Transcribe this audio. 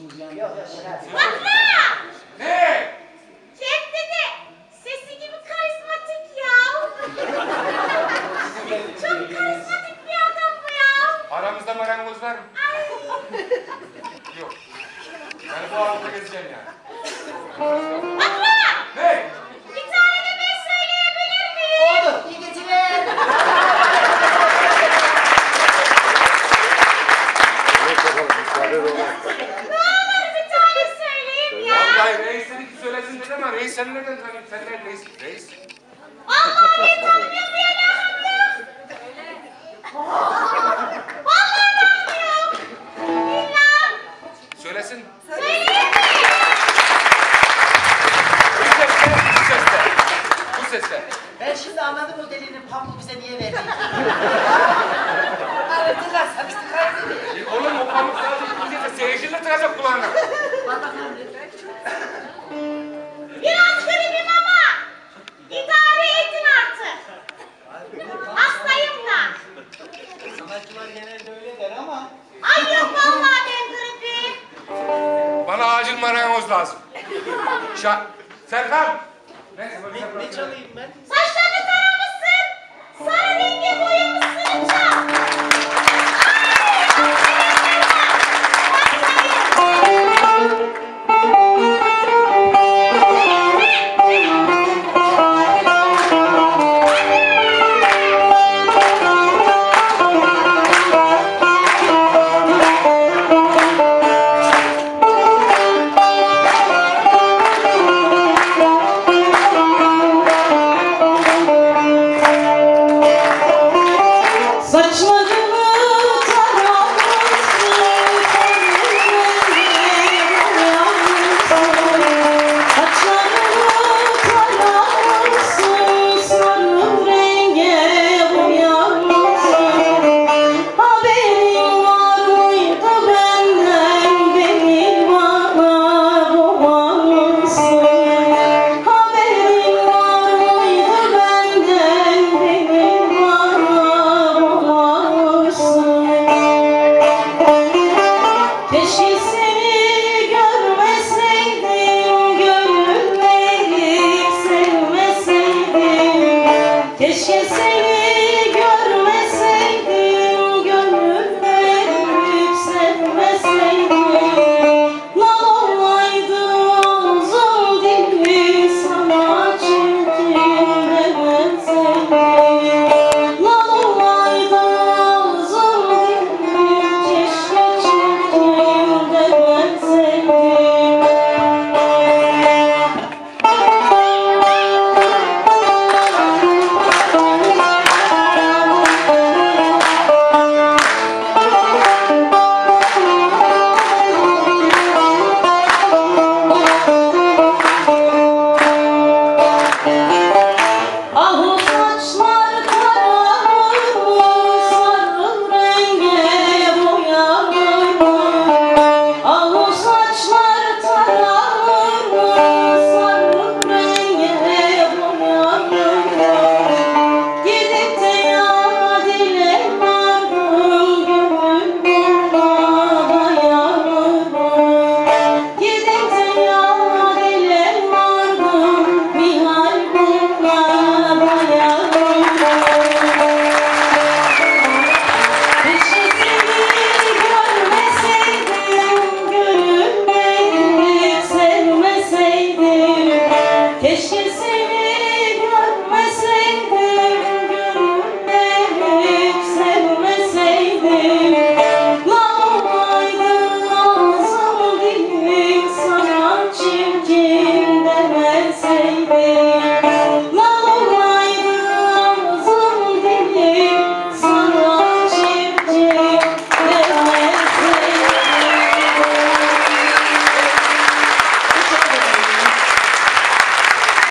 Yok yok şaka. Ne? Cem dede, sesi gibi karizmatik ya. Çok karizmatik bir adam bu ya. Aramızda marangoz var mı? Ay. Yok. Yani bu arada gezeceğim yani. Patla! Ne? Bir tane de ben söyleyebilir miyim? Oldu. İyi geceler. Ne olur bir reis sen nereden tanıyorsun? Sen ne reis? Vallahi tanımıyorum ya ne Vallahi tanımıyorum. Bilmem. Söylesin. Söyleyeyim? Bu sesle, bu sesle. Bu sesle. Ben şimdi anladım o delinin pamuk bize niye verdiğini. Sabırsız kaybediyor. E, Oğlum o pamuk sadece bize de seyirciyle tıkacak kulağına. Sanatçılar genelde öyle der ama. Ay yok vallahi ben gribim. Bana acil marangoz lazım. Şa Serkan. Ne, Ne, çalayım ben?